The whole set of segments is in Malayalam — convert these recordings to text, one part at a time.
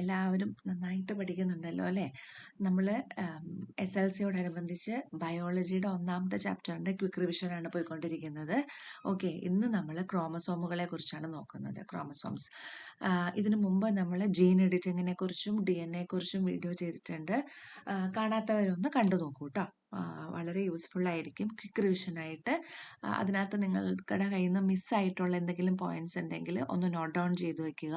എല്ലാവരും നന്നായിട്ട് പഠിക്കുന്നുണ്ടല്ലോ അല്ലേ? നമ്മൾ എസ് എൽ സിയോടനുബന്ധിച്ച് ബയോളജിയുടെ ഒന്നാമത്തെ ചാപ്റ്ററിന്റെ ക്വിക്ക് റിവിഷനാണ് പോയിക്കൊണ്ടിരിക്കുന്നത്. ഓക്കെ ഇന്ന് നമ്മൾ ക്രോമസോമുകളെ കുറിച്ചാണ് നോക്കുന്നത് ക്രോമസോംസ് ഇതിനു മുമ്പ് നമ്മൾ ജീൻ എഡിറ്റിങ്ങിനെ കുറിച്ചും ഡി എൻ എ കുറിച്ചും വീഡിയോ ചെയ്തിട്ടുണ്ട് കാണാത്തവരൊന്ന് കണ്ടു നോക്കൂ കേട്ടോ വളരെ യൂസ്ഫുൾ ആയിരിക്കും ക്വിക്ക് റിവിഷനായിട്ട് അതിനകത്ത് നിങ്ങളുടെ കയ്യിൽ നിന്ന് മിസ്സായിട്ടുള്ള എന്തെങ്കിലും പോയിന്റ്സ് ഉണ്ടെങ്കിൽ ഒന്ന് നോട്ട് ഡൗൺ ചെയ്ത് വെക്കുക.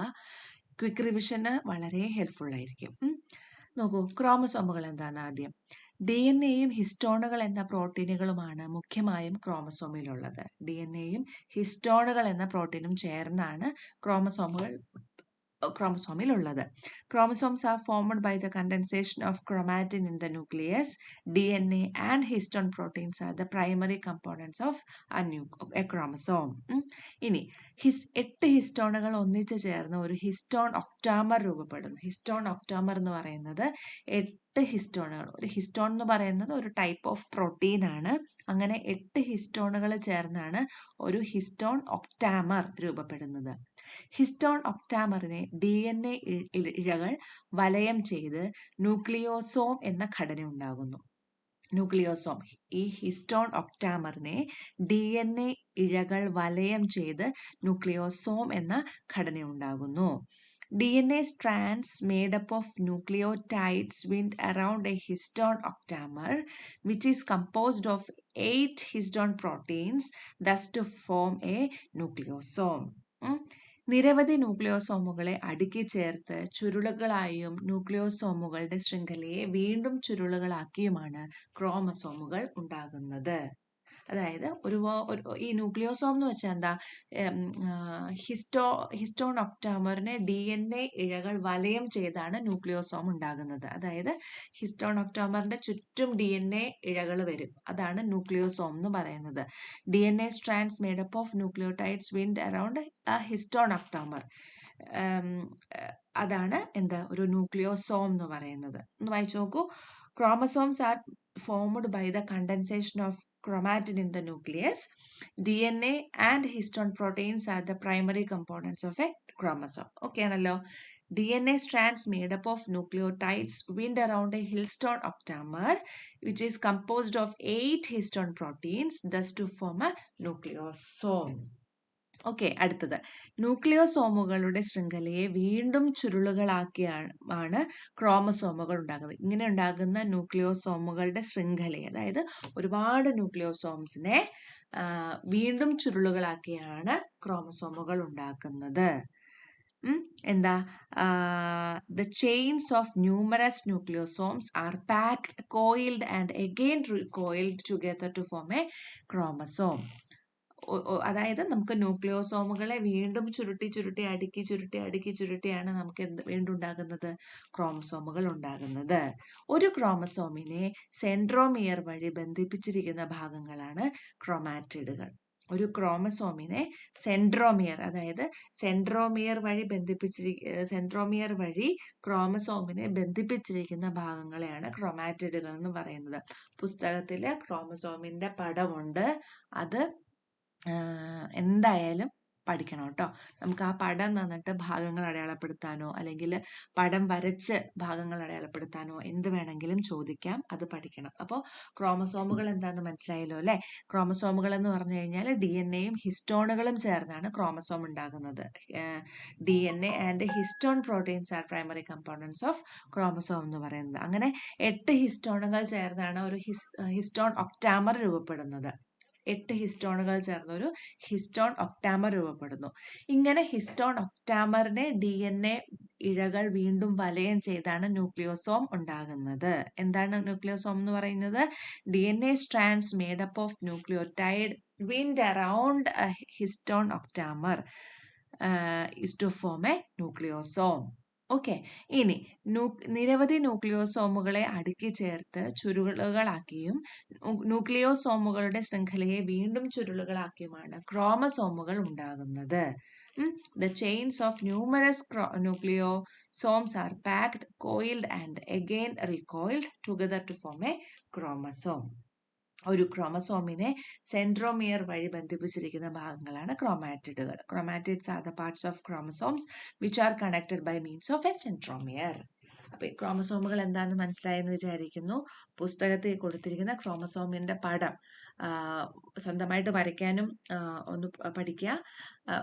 ക്വിക്ക് റിവിഷന് വളരെ ഹെൽപ്ഫുൾ ആയിരിക്കും. നോക്കൂ ക്രോമസോമുകൾ എന്താണ് ആദ്യം. ഡി എൻ എയും ഹിസ്റ്റോണുകൾ എന്ന പ്രോട്ടീനുകളുമാണ് മുഖ്യമായും ക്രോമസോമിലുള്ളത് ഡി എൻ എയും ഹിസ്റ്റോണുകൾ എന്ന പ്രോട്ടീനും ചേർന്നാണ് ക്രോമസോമുകൾ ക്രോമസോമിലുള്ളത്. Chromosomes are formed by the condensation of chromatin in the nucleus D N A and histone proteins are the primary components of a new a chromosome ഇനി ഹിസ് എട്ട് ഹിസ്റ്റോണുകൾ ഒന്നിച്ച് ചേർന്ന് ഒരു ഹിസ്റ്റോൺ ഒക്ടാമർ രൂപപ്പെടുന്നു. ഹിസ്റ്റോൺ ഒക്ടാമർ എന്ന് പറയുന്നത് എട്ട് ഹിസ്റ്റോണുകൾ. ഒരു ഹിസ്റ്റോൺ എന്ന് പറയുന്നത് ഒരു ടൈപ്പ് ഓഫ് പ്രോട്ടീൻ ആണ്. അങ്ങനെ എട്ട് ഹിസ്റ്റോണുകൾ ചേർന്നാണ് ഒരു ഹിസ്റ്റോൺ ഒക്ടാമർ രൂപപ്പെടുന്നത്. ഹിസ്റ്റോൺ ഒക്ടാമറിനെ ഡി എൻ എ ഇഴകൾ വലയം ചെയ്ത് ന്യൂക്ലിയോസോം എന്ന ഘടന ഉണ്ടാകുന്നു. ന്യൂക്ലിയോസോം ഈ ഹിസ്റ്റോൺ ഒക്ടാമറിനെ ഡി എൻ എ ഇഴകൾ വലയം ചെയ്ത് ന്യൂക്ലിയോസോം എന്ന ഘടന ഉണ്ടാകുന്നു. D N A strands made up of nucleotides wind around a histone octamer which is composed of eight histone proteins thus to form a nucleosome നിരവധി ന്യൂക്ലിയോസോമുകളെ അടുക്കി ചേർത്ത് ചുരുളുകളായും ന്യൂക്ലിയോസോമുകളുടെ ശൃംഖലയെ വീണ്ടും ചുരുളുകളാക്കിയുമാണ് ക്രോമസോമുകൾ ഉണ്ടാകുന്നത്. അതായത് ഒരു ഈ ന്യൂക്ലിയോസോം എന്ന് വെച്ചാൽ എന്താ ഹിസ്റ്റോ ഹിസ്റ്റോൺ ഒക്ടാമറിനെ ഡി എൻ എ ഇഴകൾ വലയം ചെയ്താണ് ന്യൂക്ലിയോസോം ഉണ്ടാകുന്നത്. അതായത് ഹിസ്റ്റോൺ ഒക്ടാമറിന്റെ ചുറ്റും ഡി എൻ എ ഇഴകൾ വരും. അതാണ് ന്യൂക്ലിയോസോം എന്ന് പറയുന്നത്. D N A strands made up of nucleotides wind around a histone octamer അതാണ് എന്താ ഒരു ന്യൂക്ലിയോസോം എന്ന് പറയുന്നത്. ഒന്ന് വായിച്ചു നോക്കൂ. Chromosomes are formed by the condensation of chromatin in the nucleus DNA and histone proteins are the primary components of a chromosome okay ആണല്ലോ DNA strands made up of nucleotides wind around a histone octamer which is composed of eight histone proteins thus to form a nucleosome Okay അടുത്തത്. ന്യൂക്ലിയോസോമുകളുടെ ശൃംഖലയെ വീണ്ടും ചുരുളുകളാക്കിയാണ് ക്രോമസോമുകൾ ഉണ്ടാകുന്നത് ഇങ്ങനെ ഉണ്ടാകുന്ന ന്യൂക്ലിയോസോമുകളുടെ ശൃംഖലയെ അതായത് ഒരുപാട് ന്യൂക്ലിയോസോംസിനെ വീണ്ടും ചുരുളുകളാക്കിയാണ് ക്രോമസോമുകൾ ഉണ്ടാക്കുന്നത്. എന്താ? The chains of numerous nucleosomes are packed coiled and again coiled together to form a chromosome അതായത് നമുക്ക് ന്യൂക്ലിയോസോമുകളെ വീണ്ടും ചുരുട്ടി ചുരുട്ടി അടുക്കി ചുരുട്ടി അടുക്കി ചുരുട്ടിയാണ് നമുക്ക് എന്ത് വീണ്ടും ഉണ്ടാകുന്നത്? ക്രോമസോമുകൾ ഉണ്ടാകുന്നത്. ഒരു ക്രോമസോമിനെ സെൻട്രോമിയർ വഴി ബന്ധിപ്പിച്ചിരിക്കുന്ന ഭാഗങ്ങളാണ് ക്രോമാറ്റിഡുകൾ. ഒരു ക്രോമസോമിനെ സെൻട്രോമിയർ അതായത് സെൻട്രോമിയർ വഴി ബന്ധിപ്പിച്ചിരി സെൻട്രോമിയർ വഴി ക്രോമസോമിനെ ബന്ധിപ്പിച്ചിരിക്കുന്ന ഭാഗങ്ങളെയാണ് ക്രോമാറ്റിഡുകൾ എന്ന് പറയുന്നത്. പുസ്തകത്തിൽ ക്രോമസോമിന്റെ പടമുണ്ട്. അത് എന്തായാലും പഠിക്കണം കേട്ടോ. നമുക്ക് ആ പടം തന്നിട്ട് ഭാഗങ്ങൾ അടയാളപ്പെടുത്താനോ അല്ലെങ്കിൽ പടം വരച്ച് ഭാഗങ്ങൾ അടയാളപ്പെടുത്താനോ എന്ത് വേണമെങ്കിലും ചോദിക്കാം അത് പഠിക്കണം. അപ്പോൾ ക്രോമസോമുകൾ എന്താണെന്ന് മനസ്സിലായല്ലോ അല്ലേ? ക്രോമസോമുകൾ എന്ന് പറഞ്ഞു കഴിഞ്ഞാൽ ഡി എൻ എയും ഹിസ്റ്റോണുകളും ചേർന്നാണ് ക്രോമസോം ഉണ്ടാകുന്നത്. D N A and histone proteins are primary components of chromosome എന്ന് പറയുന്നത്. അങ്ങനെ എട്ട് ഹിസ്റ്റോണുകൾ ചേർന്നാണ് ഒരു ഹിസ് ഹിസ്റ്റോൺ ഒക്ടാമർ രൂപപ്പെടുന്നത്. എട്ട് ഹിസ്റ്റോണുകൾ ചേർന്നൊരു ഹിസ്റ്റോൺ ഒക്ടാമർ രൂപപ്പെടുന്നു. ഇങ്ങനെ ഹിസ്റ്റോൺ ഒക്ടാമറിനെ ഡി എൻ എ ഇഴകൾ വീണ്ടും വലയം ചെയ്താണ് ന്യൂക്ലിയോസോം ഉണ്ടാകുന്നത്. എന്താണ് ന്യൂക്ലിയോസോം എന്ന് പറയുന്നത്? D N A strands made up of nucleotide wind around histone octamer is to form a nucleosome okay. ഇനി നിരവധി ന്യൂക്ലിയോസോമുകളെ അടുക്കി ചേർത്ത് ചുരുളുകളാക്കിയും ന്യൂക്ലിയോസോമുകളുടെ ശൃംഖലയെ വീണ്ടും ചുരുളുകളാക്കിയുമാണ് ക്രോമസോമുകൾ ഉണ്ടാകുന്നത്. The chains of numerous nucleosomes are packed coiled and again recoiled together to form a chromosome ഒരു ക്രോമസോമിനെ സെൻട്രോമിയർ വഴി ബന്ധിപ്പിച്ചിരിക്കുന്ന ഭാഗങ്ങളാണ് ക്രോമാറ്റിഡുകൾ. Chromatids are the parts of chromosomes which are connected by means of a centromere അപ്പോൾ ക്രോമസോമുകൾ എന്താണെന്ന് മനസ്സിലായെന്ന് വിചാരിക്കുന്നു? പുസ്തകത്തിൽ കൊടുത്തിരിക്കുന്ന ക്രോമസോമിന്റെ പടം. സ്വന്തമായിട്ട് വരയ്ക്കാനും ഒന്ന് പഠിക്കുക.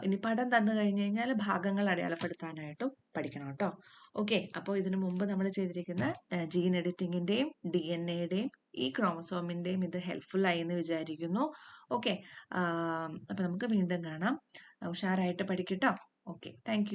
ഇനി പടം തന്നു കഴിഞ്ഞ് കഴിഞ്ഞാൽ ഭാഗങ്ങൾ അടയാളപ്പെടുത്താനായിട്ടും പഠിക്കണം കേട്ടോ. ഓക്കെ അപ്പോൾ ഇതിനു മുമ്പ് നമ്മൾ ചെയ്തിരിക്കുന്ന ജീൻ എഡിറ്റിങ്ങിന്റെയും ഡി എൻ എയുടെയും ഈ ക്രോമസോമിന്റെയും ഇത് ഹെൽപ്ഫുൾ ആയി എന്ന് വിചാരിക്കുന്നു ഓക്കെ അപ്പം നമുക്ക് വീണ്ടും കാണാം. ഉഷാറായിട്ട് പഠിക്കട്ടോ. Okay thank